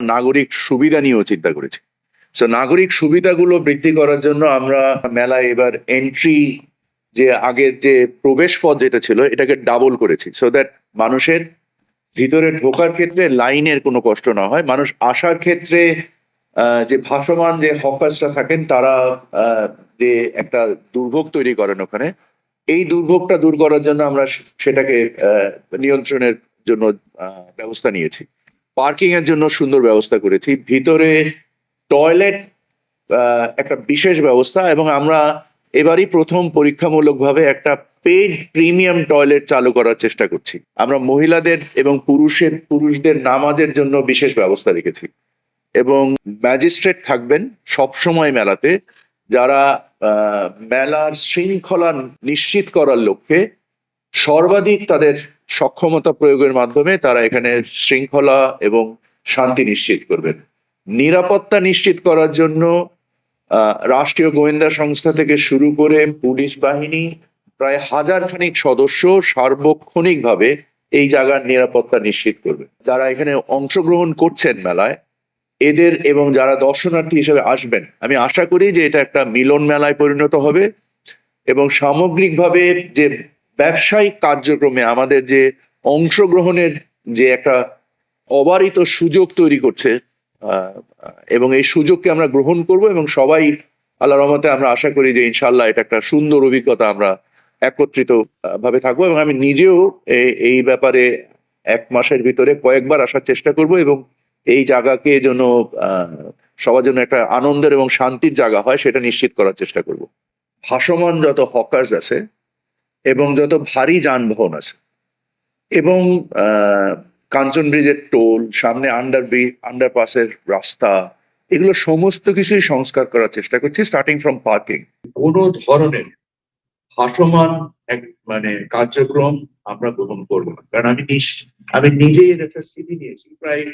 নাগরিক সুবিধা নিয়েও চিন্তা করেছি। তো নাগরিক সুবিধাগুলো বৃদ্ধি করার জন্য আমরা মেলায় এবার এন্ট্রি যে আগের যে প্রবেশ পথ যেটা ছিল, এটাকে ডাবল করেছি। সো দ্যাট মানুষের ভিতরে ঢোকার ক্ষেত্রে লাইনের কোনো কষ্ট না হয়। মানুষ আসার ক্ষেত্রে যে ভাসমান যে হকার্সরা থাকেন, তারা যে একটা দুর্ভোগ তৈরি করেন ওখানে। এই দুর্ভোগটা দূর করার জন্য আমরা সেটাকে নিয়ন্ত্রণের জন্য ব্যবস্থা নিয়েছি। পার্কিং এর জন্য সুন্দর ব্যবস্থা করেছি। ভিতরে টয়লেট একটা বিশেষ ব্যবস্থা এবং আমরা এবারই প্রথম পরীক্ষামূলকভাবে একটা পেড প্রিমিয়াম টয়লেট চালু করার চেষ্টা করছি। আমরা মহিলাদের এবং পুরুষের, পুরুষদের নামাজের জন্য বিশেষ ব্যবস্থা রেখেছি। এবং ম্যাজিস্ট্রেট থাকবেন সব সময় মেলাতে, যারা মেলার শৃঙ্খলা নিশ্চিত করার লক্ষ্যে সর্বাধিক তাদের সক্ষমতা প্রয়োগের মাধ্যমে তারা এখানে শৃঙ্খলা এবং শান্তি নিশ্চিত করবেন। নিরাপত্তা নিশ্চিত করার জন্য রাষ্ট্রীয় গোয়েন্দা সংস্থা থেকে শুরু করে পুলিশ বাহিনী, প্রায় হাজার খানিক সদস্য সার্বক্ষণিকভাবে এই জায়গার নিরাপত্তা নিশ্চিত করবে। যারা এখানে অংশগ্রহণ করছেন মেলায়, এদের এবং যারা দর্শনার্থী হিসেবে আসবেন, আমি আশা করি যে এটা একটা মিলন মেলায় পরিণত হবে এবং সামগ্রিকভাবে যে ব্যবসায়িক কার্যক্রমে আমাদের যে অংশগ্রহণের যে একটা অবারিত সুযোগ তৈরি করছে এবং এই সুযোগকে আমরা গ্রহণ করব এবং সবাই আল্লাহ রহমতে আমরা আশা করি যে ইনশাল্লাহ এটা একটা সুন্দর অভিজ্ঞতা আমরা একত্রিত ভাবে থাকব এবং আমি নিজেও এই ব্যাপারে এক মাসের ভিতরে কয়েকবার আসার চেষ্টা করব এবং এই জায়গাকে যেন সবার জন্য একটা আনন্দের এবং শান্তির জায়গা হয় সেটা নিশ্চিত করার চেষ্টা করব। ভাসমান যত হকার্স আছে এবং যত ভারী যানবাহন আছে, এবং কাঞ্চন ব্রিজের টোল, সামনে আন্ডার আন্ডারপাসের রাস্তা, এগুলো সমস্ত কিছুই সংস্কার করার চেষ্টা করছি স্টার্টিং ফ্রম পার্কিং কোনো ধরনের ভাসমান এক মানে কার্যক্রম আমরা গ্রহণ করব না। কারণ আমি আমি নিজেই এর একটা স্মৃতি নিয়েছি, প্রায়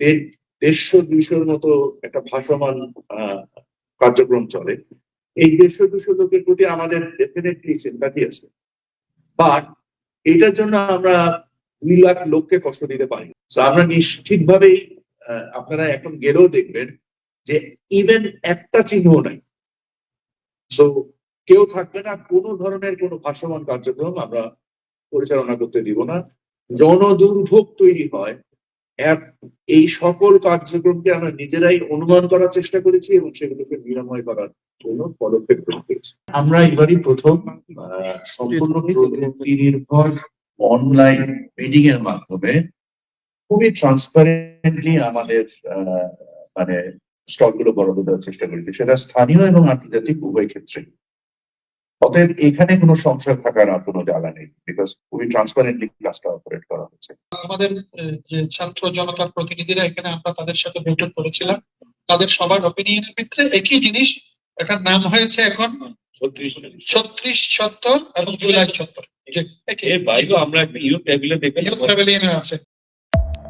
দেড় দেড়শো, দুইশোর মতো একটা ভাসমান কার্যক্রম চলে। এই দেড়শো, দুশো লোকের প্রতি আমাদের ডেফিনেটলি সিম্পাথি আছে? বাট এটার জন্য আমরা দুই লাখ লোককে কষ্ট দিতে পারি। তো আমরা নিশ্চিতভাবেই আপনারা এখন গেলেও দেখবেন যে ইভেন একটা চিহ্ন নাই। সো কেউ থাকবে না, কোনো ধরনের কোনো ভাসমান কার্যক্রম আমরা পরিচালনা করতে দিব না। জনদুর্ভোগ তৈরি হয় এই সকল কার্যক্রমকে আমরা নিজেরাই অনুমান করার চেষ্টা করেছি এবং সেগুলোকে নিরাময় করার জন্য পদক্ষেপ গ্রহণ করেছি। আমরা এবারই প্রথম সম্পূর্ণ প্রযুক্তি নির্ভর অনলাইন মিটিং এর মাধ্যমে খুবই ট্রান্সপারেন্টলি আমাদের আহ, মানে স্টকগুলো বরাদ্দ দেওয়ার চেষ্টা করেছি। সেটা স্থানীয় এবং আন্তর্জাতিক উভয় ক্ষেত্রে অতএব এখানে কোনো সংশয় থাকার আর কোনো জায়গা নেই বিকজ খুবই ট্রান্সপারেন্টলি ক্লাসটা অপারেট করা হচ্ছে আমাদের যে ছাত্র জনতার প্রতিনিধিরা এখানে আমরা তাদের সাথে বৈঠক করেছিলাম। তাদের সবার অপিনিয়নের ভিতরে একই জিনিস এটার নাম হয়েছে এখন ছত্রিশ সত্তর। এবং জুলাই সত্তর। এর বাইরেও আমরা একটা ইউরোপ টেবিলে দেখে ইউরোপ প্যাভিলিয়নে আছে।